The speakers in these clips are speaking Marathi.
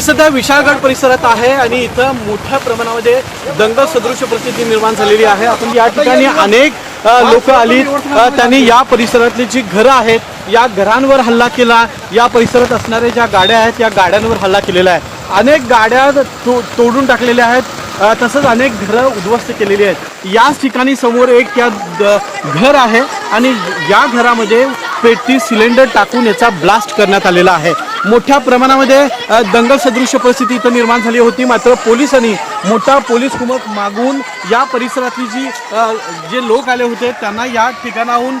मी सध्या विशाळगड परिसरात आहे आणि इथं मोठ्या प्रमाणामध्ये दंगल सदृश परिस्थिती निर्माण झालेली आहे. आपण या ठिकाणी अनेक लोक आली त्यांनी या परिसरातली जी घरं आहेत या घरांवर हल्ला केला. या परिसरात असणाऱ्या ज्या गाड्या आहेत या गाड्यांवर हल्ला केलेला आहे. अनेक गाड्या तो तोडून टाकलेल्या आहेत. तसंच अनेक घरं उद्ध्वस्त केलेली आहेत. याच ठिकाणी समोर एक या घर आहे आणि या घरामध्ये पेटी सिलेंडर टाकून याचा ब्लास्ट करण्यात आलेला आहे. मोठ्या प्रमाणामध्ये दंगल सदृश्य परिस्थिती इथं निर्माण झाली होती. मात्र पोलिसांनी मोठा पोलीस कुमक मागून या परिसरातली जी जे लोक आले होते त्यांना या ठिकाणाहून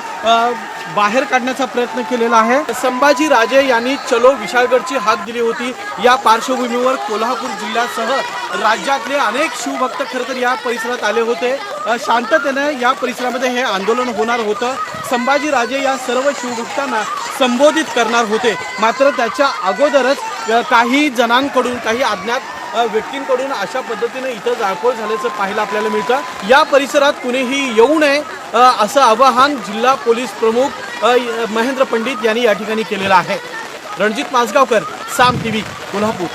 बाहेर काढण्याचा प्रयत्न केलेला आहे. संभाजी राजे यांनी चलो विशाळगडची हाक दिली होती. या पार्श्वभूमीवर कोल्हापूर जिल्ह्यासह राज्यातले अनेक शिवभक्त खरं तर या परिसरात आले होते. शांततेने या परिसरामध्ये हे आंदोलन होणार होतं. संभाजी राजे या सर्व शिवभक्तांना संबोधित करणार होते. मात्र त्याच्या अगोदरच काही जणांकडून काही अज्ञात व्यक्तींकडून अशा पद्धतीने इथं जाळपोळ झाल्याचं पाहायला आपल्याला मिळतं. या परिसरात कुणीही येऊ नये असं आवाहन जिल्हा पोलीस प्रमुख य- महेंद्र पंडित यांनी या ठिकाणी केलेलं आहे. रणजित माजगावकर साम टीव्ही कोल्हापूर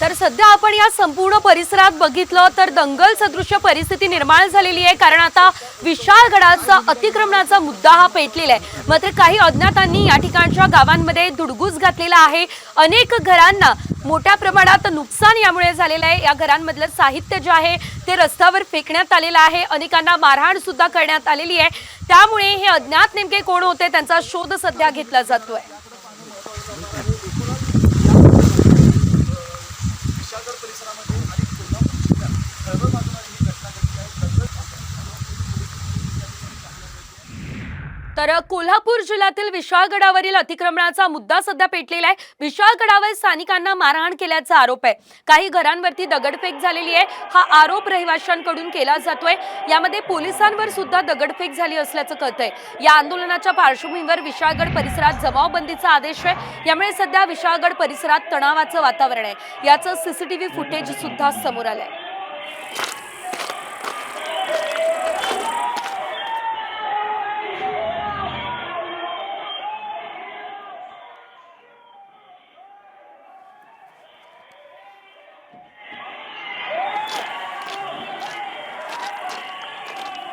तर सध्या आपण या संपूर्ण परिसरात बघितलं तर दंगल सदृश्य परिस्थिती निर्माण झालेली आहे. कारण आता विशाळगडाचा अतिक्रमणाचा मुद्दा हा पेटलेला आहे. मात्र काही अज्ञातांनी या ठिकाणच्या गावांमध्ये धुडगूस घातलेला आहे. अनेक घरांना मोठ्या प्रमाणात नुकसान यामुळे झालेलं आहे. या घरांमधलं साहित्य जे आहे ते रस्त्यावर फेकण्यात आलेलं आहे. अनेकांना मारहाण सुद्धा करण्यात आलेली आहे. त्यामुळे हे अज्ञात नेमके कोण होते? त्यांचा शोध सध्या घेतला जातोय. तर कोल्हापूर जिल्ह्यातील विशाळगडावरील अतिक्रमणाचा मुद्दा सध्या पेटलेला आहे. विशाळगडावर स्थानिकांना मारहाण केल्याचा आरोप आहे. काही घरांवरती दगडफेक झालेली आहे. हा आरोप रहिवाशांकडून केला जातोय. यामध्ये पोलिसांवर सुद्धा दगडफेक झाली असल्याचं कळतंय. या आंदोलनाच्या पार्श्वभूमीवर विशाळगड परिसरात जमावबंदीचा आदेश आहे. यामुळे सध्या विशाळगड परिसरात तणावाचं वातावरण आहे. याचं सीसीटीव्ही फुटेज सुद्धा समोर आलंय.